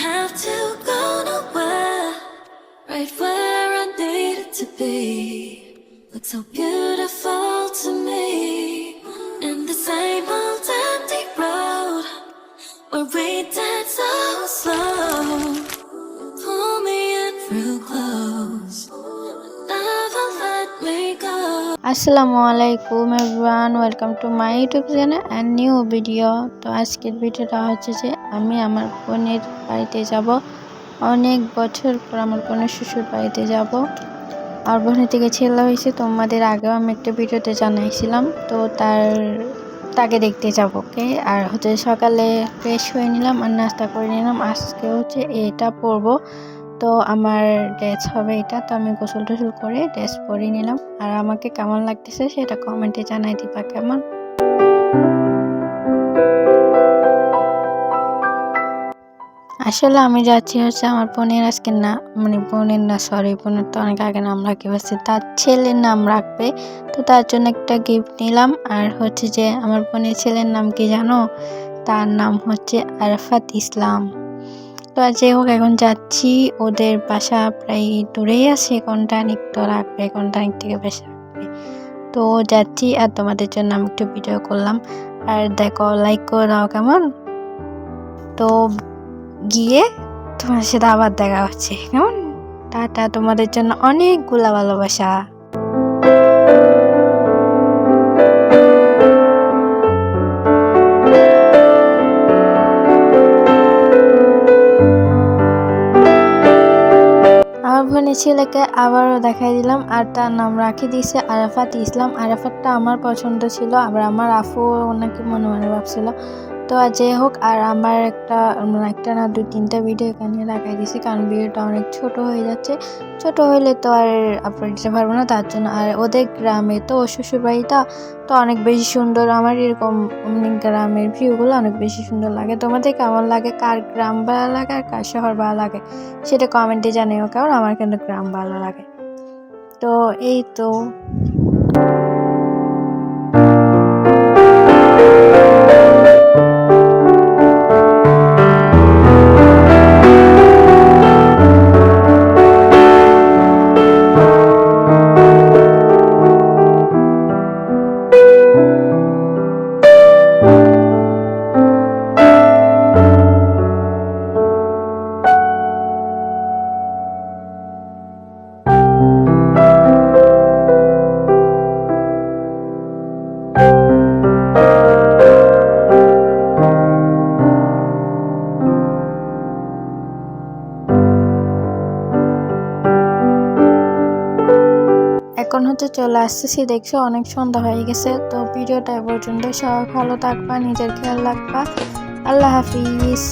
have to go nowhere, right where I needed to be. Look so beautiful আসসালামু আলাইকুম everyone, welcome to my YouTube channel and new video. তো আজকের ভিডিওটা হচ্ছে যে আমি আমার বোনের বাড়িতে যাব। অনেক বছর পর আমার বোনের শ্বশুর বাড়িতে যাব। আর বোনের থেকে ছেলে হয়েছে তোমাদের আগেও আমি একটা ভিডিওতে জানাইছিলাম। তো তার, তাকে দেখতে যাব, ওকে? আর হচ্ছে সকালে ফ্রেশ হয়ে নিলাম আর নাস্তা করে নিলাম। আজকে হচ্ছে এটা পরবো। তো আমার ড্রেস হবে এটা। তো আমি গোসল টোসল করে ড্রেস পরে নিলাম। আর আমাকে কেমন লাগতেছে সেটা কমেন্টে জানাই দিবা, কেমন? আসলে আমি যাচ্ছি হচ্ছে আমার বোনের আজকে না মানে বোনের না সরি বোনের তো অনেক আগে নাম রাখি তার ছেলের নাম রাখবে। তো তার জন্য একটা গিফট নিলাম। আর হচ্ছে যে আমার বোনের ছেলের নাম কি জানো? তার নাম হচ্ছে আরাফাত ইসলাম। তো আর যাই হোক, এখন যাচ্ছি। ওদের বাসা প্রায় দূরেই আছে, ঘন্টানিক তো রাখবে ঘন্টানিক থেকে বেশি রাখবে তো যাচ্ছি আর তোমাদের জন্য আমি একটু ভিডিও করলাম। আর দেখো লাইক করে দাও কেমন? তো গিয়ে তোমার সাথে আবার দেখা হচ্ছে। কেমন? টাটা, তোমাদের জন্য অনেকগুলা ভালোবাসা। আমার বোনের ছেলেকে আবারও দেখাই দিলাম আর তার নাম রাখি দিয়েছে আরাফাত ইসলাম। আরাফাতটা আমার পছন্দ ছিল, আবার আমার আফু ওনাকে মনে মনে ভাবছিল তো আর যাই হোক, আর আমার একটা একটা না, দুই, তিনটা ভিডিও এখানে লাগাই দিয়েছি কারণ ভিডিওটা অনেক ছোট হয়ে যাচ্ছে। ছোট হলে তো আর আপলোড দিতে পারব না, তার জন্য। আর ওদের গ্রামে তো ও শ্বশুর বাড়িটা তো অনেক বেশি সুন্দর। আমার এরকম মানে গ্রামের ভিউগুলো অনেক বেশি সুন্দর লাগে। তোমাদের কেমন লাগে? কার গ্রাম ভালো লাগে, আর কার শহর ভালো লাগে? সেটা কমেন্টে জানিও, কারণ আমার কিন্তু গ্রাম ভালো লাগে। তো এই তো। এখন হচ্ছে চলে আসতেছি, দেখছ অনেক সন্ধ্যা হয়ে গেছে। তো ভিডিওটা এ পর্যন্ত সবাই ভালো থাকবা, নিজের খেয়াল রাখবা। আল্লাহ হাফিজ।